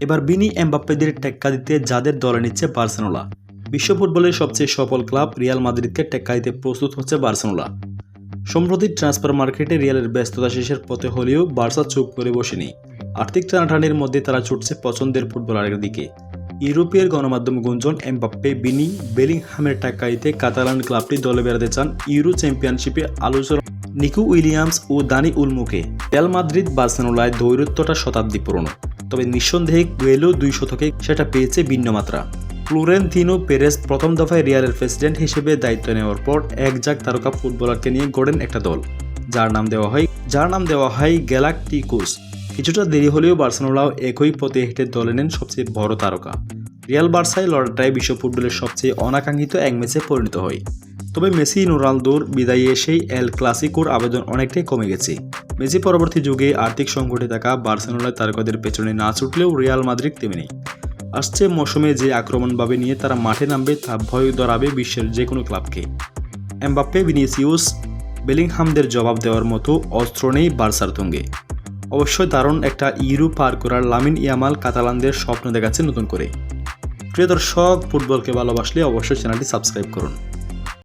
এবার বিনি এমবাপ্পেদের টেক্কা দিতে যাদের দলে নিচ্ছে বার্সেলোনা। বিশ্ব ফুটবলের সবচেয়ে সফল ক্লাব রিয়াল মাদ্রিদকে টেক্কা দিতে প্রস্তুত হচ্ছে বার্সেলোনা। সম্প্রতি ট্রান্সফার মার্কেটে রিয়ালের ব্যস্ততা শেষের পথে হলেও বার্সা চুপ করে বসেনি। আর্থিক টানাটানির মধ্যে তারা ছুটছে পছন্দের ফুটবলারের দিকে। ইউরোপীয় গণমাধ্যম গুঞ্জন, এমবাপ্পে, বিনি, বেলিংহামের টাকা দিতে কাতালান ক্লাবটি দলে বেড়াতে চান ইউরো চ্যাম্পিয়নশিপে আলোচনা নিকু উইলিয়ামস ও দানি উলমুকে রিয়াল মাদ্রিদ বার্সেলোনায় দৈরত্বটা শতাব্দী পুরনো। তবে নিঃসন্দেহে গুয়েলো দুই শতকে সেটা পেয়েছে ভিন্ন মাত্রা ফ্লোরেন্তিনো পেরেস প্রথম দফায় রিয়ালের প্রেসিডেন্ট হিসেবে দায়িত্ব নেওয়ার পর এক তারকা ফুটবলারকে নিয়ে গড়েন একটা দল। যার নাম দেওয়া হয় যার নাম দেওয়া হয় গ্যালাকটিকোস। কিছুটা দেরি হলেও বার্সেলোনাও একই পথে হেঁটে দলে নেন সবচেয়ে বড় তারকা। রিয়াল বার্সায় লড়াটাই বিশ্ব ফুটবলের সবচেয়ে অনাকাঙ্ক্ষিত এক ম্যাচে পরিণত হয়। তবে মেসি, রোনালদোর বিদায়ে এসেই এল ক্লাসিকোর আবেদন অনেকটাই কমে গেছে। মেসি পরবর্তী যুগে আর্থিক সংকটে থাকা বার্সেলোনার তারকাদের পেছনে না ছুটলেও রিয়াল মাদ্রিদ তেমনি আসছে মৌসুমে যে আক্রমণভাবে নিয়ে তারা মাঠে নামবে তা ভয় ধরাবে বিশ্বের যে কোনো ক্লাবকে। এমবাপ্পে, ভিনিসিউস, বেলিংহামদের জবাব দেওয়ার মতো অস্ত্র নেই বার্সার তুঙ্গে। অবশ্যই দারুণ একটা ইউরো পার করার লামিন ইয়ামাল কাতালানদের স্বপ্ন দেখাচ্ছে নতুন করে। প্রিয় দর্শক, ফুটবলকে ভালোবাসলে অবশ্যই চ্যানেলটি সাবস্ক্রাইব করুন।